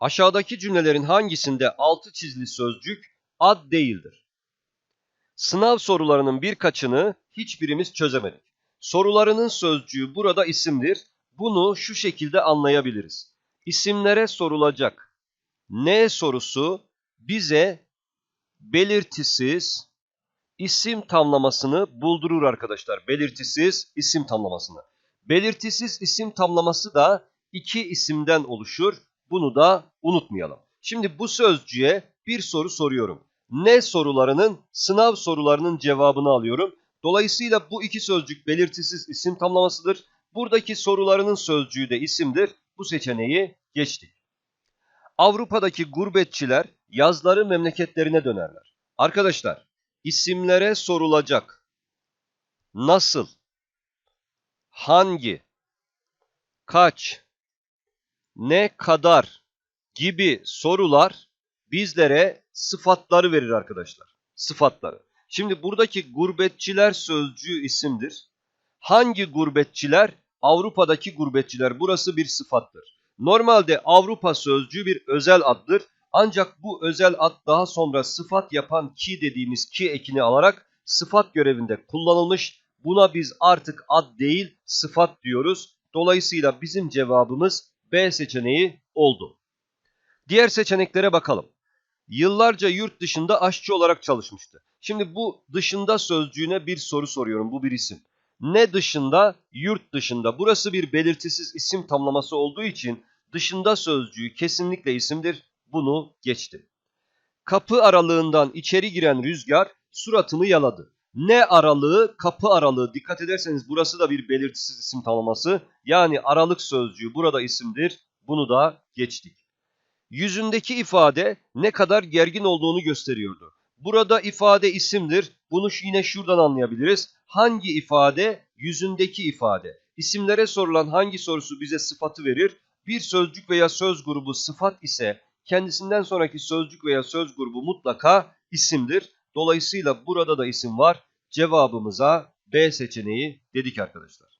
Aşağıdaki cümlelerin hangisinde altı çizili sözcük ad değildir? Sınav sorularının birkaçını hiçbirimiz çözemedik. Sorularının sözcüğü burada isimdir. Bunu şu şekilde anlayabiliriz. İsimlere sorulacak ne sorusu bize belirtisiz isim tamlamasını buldurur arkadaşlar. Belirtisiz isim tamlamasını. Belirtisiz isim tamlaması da iki isimden oluşur. Bunu da unutmayalım. Şimdi bu sözcüğe bir soru soruyorum. Ne sorularının sınav sorularının cevabını alıyorum. Dolayısıyla bu iki sözcük belirtisiz isim tamlamasıdır. Buradaki sorularının sözcüğü de isimdir. Bu seçeneği geçtik. Avrupa'daki gurbetçiler yazları memleketlerine dönerler. Arkadaşlar, isimlere sorulacak nasıl, hangi, kaç, ne kadar gibi sorular bizlere sıfatları verir arkadaşlar. Sıfatları. Şimdi buradaki gurbetçiler sözcüğü isimdir. Hangi gurbetçiler? Avrupa'daki gurbetçiler. Burası bir sıfattır. Normalde Avrupa sözcüğü bir özel addır. Ancak bu özel ad daha sonra sıfat yapan ki dediğimiz ki ekini alarak sıfat görevinde kullanılmış. Buna biz artık ad değil sıfat diyoruz. Dolayısıyla bizim cevabımız B seçeneği oldu. Diğer seçeneklere bakalım. Yıllarca yurt dışında aşçı olarak çalışmıştı. Şimdi bu dışında sözcüğüne bir soru soruyorum. Bu bir isim. Ne dışında? Yurt dışında. Burası bir belirtisiz isim tamlaması olduğu için dışında sözcüğü kesinlikle isimdir. Bunu geçtim. Kapı aralığından içeri giren rüzgar suratımı yaladı. Ne aralığı? Kapı aralığı. Dikkat ederseniz burası da bir belirtisiz isim tamlaması. Yani aralık sözcüğü burada isimdir. Bunu da geçtik. Yüzündeki ifade ne kadar gergin olduğunu gösteriyordu. Burada ifade isimdir. Bunu yine şuradan anlayabiliriz. Hangi ifade? Yüzündeki ifade. İsimlere sorulan hangi sorusu bize sıfatı verir? Bir sözcük veya söz grubu sıfat ise kendisinden sonraki sözcük veya söz grubu mutlaka isimdir. Dolayısıyla burada da isim var. Cevabımıza B seçeneği dedik arkadaşlar.